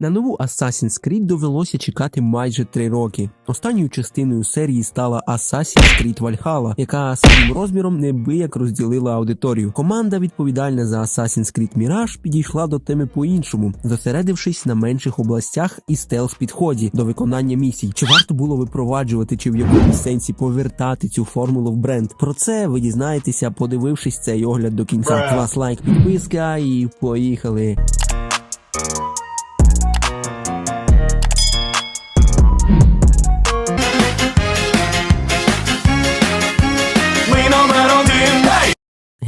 На нову Assassin's Creed довелося чекати майже три роки. Останньою частиною серії стала Assassin's Creed Valhalla, яка своїм розміром неабияк розділила аудиторію. Команда, відповідальна за Assassin's Creed Mirage, підійшла до теми по-іншому, зосередившись на менших областях і стелс підході до виконання місій. Чи варто було випроваджувати, чи в якомусь сенсі повертати цю формулу в бренд? Про це ви дізнаєтеся, подивившись цей огляд до кінця. З вас лайк, підписка і поїхали.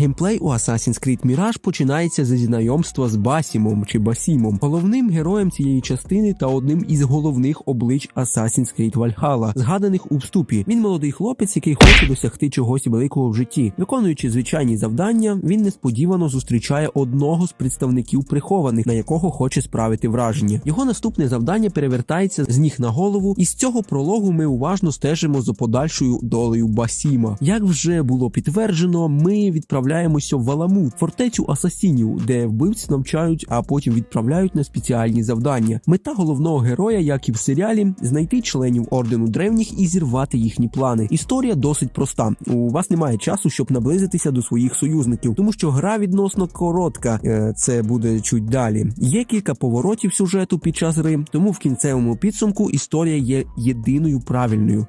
Геймплей у Assassin's Creed Mirage починається зі знайомства з Басімом чи Басімом, головним героєм цієї частини та одним із головних облич Assassin's Creed Valhalla, згаданих у вступі. Він молодий хлопець, який хоче досягти чогось великого в житті. Виконуючи звичайні завдання, він несподівано зустрічає одного з представників прихованих, на якого хоче справити враження. Його наступне завдання перевертається з ніг на голову, і з цього прологу ми уважно стежимо за подальшою долею Басіма. Як вже було підтверджено, ми відправляємося в Аламут, фортецю асасінів, де вбивць навчають, а потім відправляють на спеціальні завдання. Мета головного героя, як і в серіалі, знайти членів ордену древніх і зірвати їхні плани. Історія досить проста. У вас немає часу, щоб наблизитися до своїх союзників, тому що гра відносно коротка. Е, Це буде чуть далі. Є кілька поворотів сюжету під час гри, тому в кінцевому підсумку історія є єдиною правильною.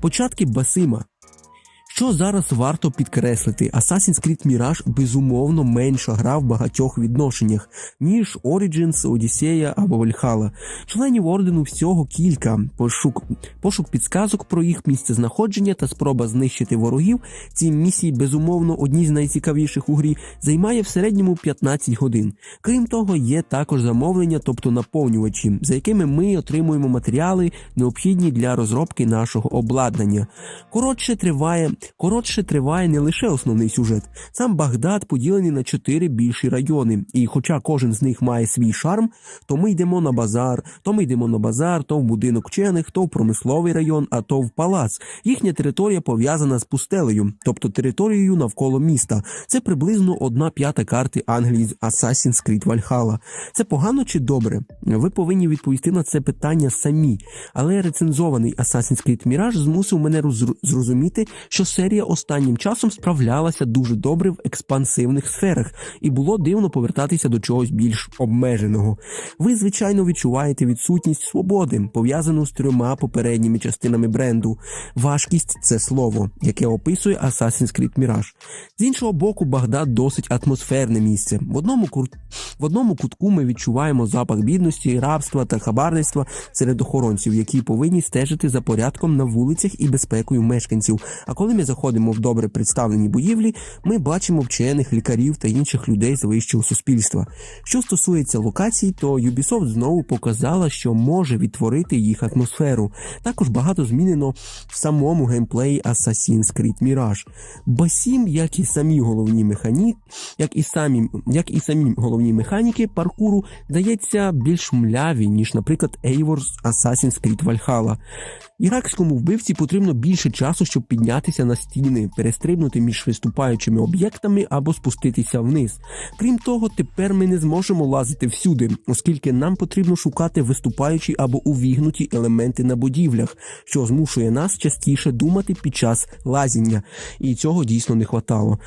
Початки Басима. Що зараз варто підкреслити, Assassin's Creed Mirage безумовно менша гра в багатьох відношеннях, ніж Origins, Odyssey або Valhalla. Членів ордену всього кілька. Пошук, пошук підсказок про їх місцезнаходження та спроба знищити ворогів. Ці місії, безумовно, одні з найцікавіших у грі, займає в середньому 15 годин. Крім того, є також замовлення, тобто наповнювачі, за якими ми отримуємо матеріали, необхідні для розробки нашого обладнання. Коротше триває, коротше триває не лише основний сюжет. Сам Багдад поділений на чотири більші райони, і хоча кожен з них має свій шарм, то ми йдемо на базар, то ми йдемо на базар, то в будинок вчених, то в промисловий район, а то в палац. Їхня територія пов'язана з пустелею, тобто територією навколо міста. Це приблизно одна п'ята карти Англії з Assassin's Creed Valhalla. Це погано чи добре? Ви повинні відповісти на це питання самі. Але рецензований Assassin's Creed Mirage змусив мене зрозуміти, що серія останнім часом справлялася дуже добре в експансивних сферах, і було дивно повертатися до чогось більш обмеженого. Ви, звичайно, відчуваєте відсутність свободи, пов'язану з трьома попередніми частинами бренду. Важкість це слово, яке описує Assassin's Creed Mirage. З іншого боку, Багдад досить атмосферне місце. В одному кур... в одному кутку ми відчуваємо запах бідності, рабства та хабарництва серед охоронців, які повинні стежити за порядком на вулицях і безпекою мешканців. А коли ми заходимо в добре представлені будівлі, ми бачимо вчених, лікарів та інших людей з вищого суспільства. Що стосується локацій, то Ubisoft знову показала, що може відтворити їх атмосферу. Також багато змінено в самому геймплеї Assassin's Creed Mirage. Басім, як і самі головні механі, як і самі, як і самі головні механіки паркуру, дається більш мляві, ніж, наприклад, Eivor з Assassin's Creed Valhalla. Іракському вбивці потрібно більше часу, щоб піднятися на стіни, перестрибнути між виступаючими об'єктами або спуститися вниз. Крім того, тепер ми не зможемо лазити всюди, оскільки нам потрібно шукати виступаючі або увігнуті елементи на будівлях, що змушує нас частіше думати під час лазіння, і цього дійсно не хватало.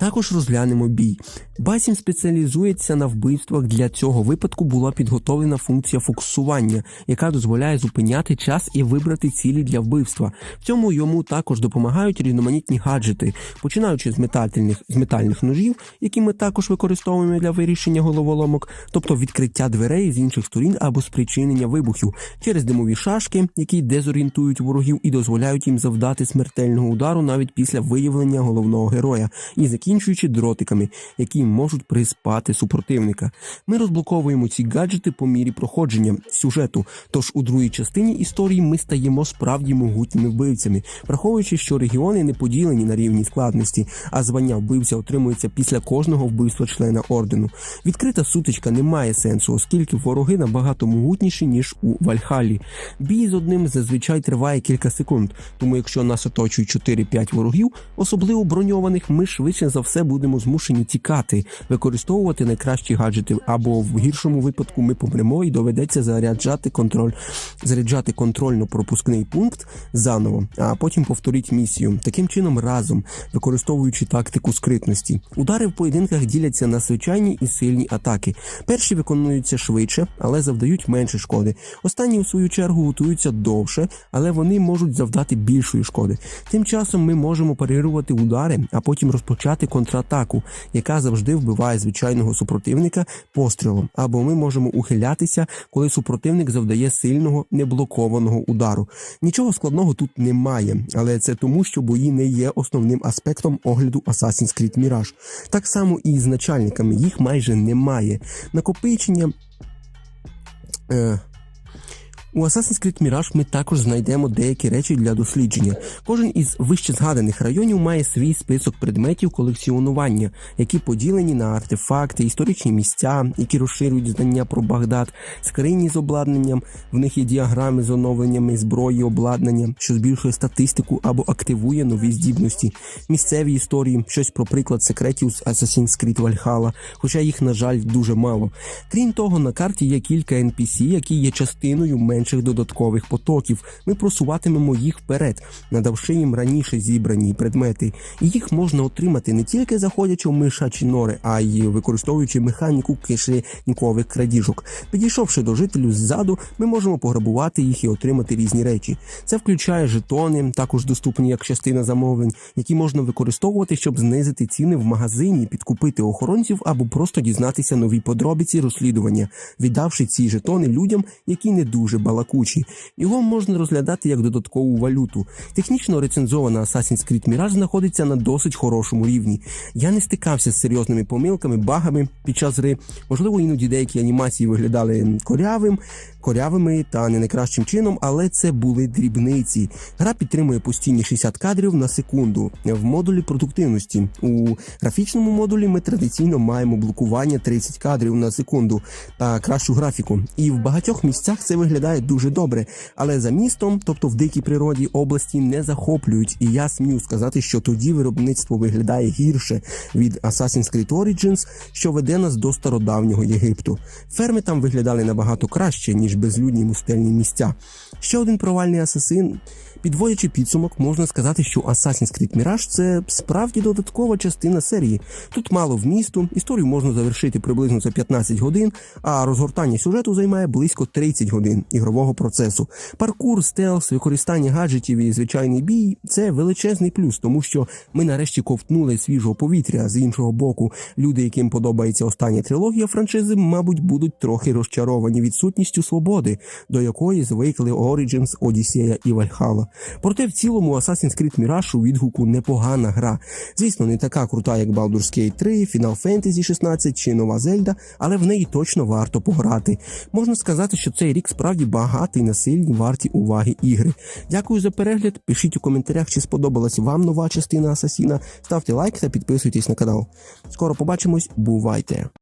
Також розглянемо бій. Басім спеціалізується на вбивствах. Для цього випадку була підготовлена функція фокусування, яка дозволяє зупиняти час і вибрати цілі для вбивства. В цьому йому також допомагають різноманітні гаджети, починаючи з метательних з метальних ножів, які ми також використовуємо для вирішення головоломок, тобто відкриття дверей з інших сторін або спричинення вибухів через димові шашки, які дезорієнтують ворогів і дозволяють їм завдати смертельного удару навіть після виявлення головного героя, і закінчуючи дротиками, які можуть приспати супротивника. Ми розблоковуємо ці гаджети по мірі проходження сюжету. Тож у другій частині історії ми стаємо справді могутніми вбивцями, враховуючи, що регіони не поділені на рівні складності, а звання вбивця отримується після кожного вбивства члена ордену. Відкрита сутичка не має сенсу, оскільки вороги набагато могутніші ніж у Вальхалі. Бій з одним зазвичай триває кілька секунд, тому якщо нас оточують 4-5 ворогів, особливо броньованих, ми швидше за за все будемо змушені тікати, використовувати найкращі гаджети, або в гіршому випадку ми помремо і доведеться заряджати контроль, заряджати контрольно-пропускний пункт заново, а потім повторіть місію. Таким чином, разом використовуючи тактику скритності. Удари в поєдинках діляться на звичайні і сильні атаки. Перші виконуються швидше, але завдають менше шкоди. Останні, у свою чергу, готуються довше, але вони можуть завдати більшої шкоди. Тим часом ми можемо парирувати удари, а потім розпочати контратаку, яка завжди вбиває звичайного супротивника пострілом. Або ми можемо ухилятися, коли супротивник завдає сильного неблокованого удару. Нічого складного тут немає, але це тому, що бої не є основним аспектом огляду Assassin's Creed Mirage. Так само і з начальниками їх майже немає. Накопичення. Е, у Assassin's Creed Mirage ми також знайдемо деякі речі для дослідження. Кожен із вище згаданих районів має свій список предметів колекціонування, які поділені на артефакти, історичні місця, які розширюють знання про Багдад, скрині з обладнанням. В них є діаграми з оновленнями зброї, обладнання, що збільшує статистику або активує нові здібності, місцеві історії, щось про приклад секретів з Assassin's Creed Valhalla, хоча їх, на жаль, дуже мало. Крім того, на карті є кілька NPC, які є частиною менших додаткових потоків. Ми просуватимемо їх вперед, надавши їм раніше зібрані предмети. І їх можна отримати не тільки заходячи в мишачі нори, а й використовуючи механіку кишенькових крадіжок. Підійшовши до жителів ззаду, ми можемо пограбувати їх і отримати різні речі. Це включає жетони, також доступні як частина замовлень, які можна використовувати, щоб знизити ціни в магазині, підкупити охоронців або просто дізнатися нові подробиці розслідування, віддавши ці жетони людям, які не дуже балакучі. Його можна розглядати як додаткову валюту. Технічно рецензована Assassin's Creed Mirage знаходиться на досить хорошому рівні. Я не стикався з серйозними помилками, багами під час гри. Можливо, іноді деякі анімації виглядали корявим, корявими та не найкращим чином, але це були дрібниці. Гра підтримує постійні 60 кадрів на секунду в модулі продуктивності. У графічному модулі ми традиційно маємо блокування 30 кадрів на секунду та кращу графіку. І в багатьох місцях це виглядає дуже добре. Але за містом, тобто в дикій природі, області не захоплюють. І я смію сказати, що тоді виробництво виглядає гірше від Assassin's Creed Origins, що веде нас до стародавнього Єгипту. Ферми там виглядали набагато краще, ніж безлюдні мустельні місця. Ще один провальний асасин. Підводячи підсумок, можна сказати, що Assassin's Creed Mirage – це справді додаткова частина серії. Тут мало вмісту, історію можна завершити приблизно за 15 годин, а розгортання сюжету займає близько 30 годин ігрового процесу. Паркур, стелс, використання гаджетів і звичайний бій це величезний плюс, тому що ми нарешті ковтнули свіжого повітря. З іншого боку, люди, яким подобається остання трилогія франшизи, мабуть, будуть трохи розчаровані відсутністю свободи, до якої звикли Origins, Одіссея і Valhalla. Проте в цілому Assassin's Creed Mirage у відгуку непогана гра. Звісно, не така крута, як Baldur's Gate 3, Final Fantasy 16 чи Нова Зельда, але в неї точно варто пограти. Можна сказати, що цей рік справді багатий на сильні варті уваги ігри. Дякую за перегляд. Пишіть у коментарях, чи сподобалась вам нова частина Асасіна. Ставте лайк та підписуйтесь на канал. Скоро побачимось, бувайте!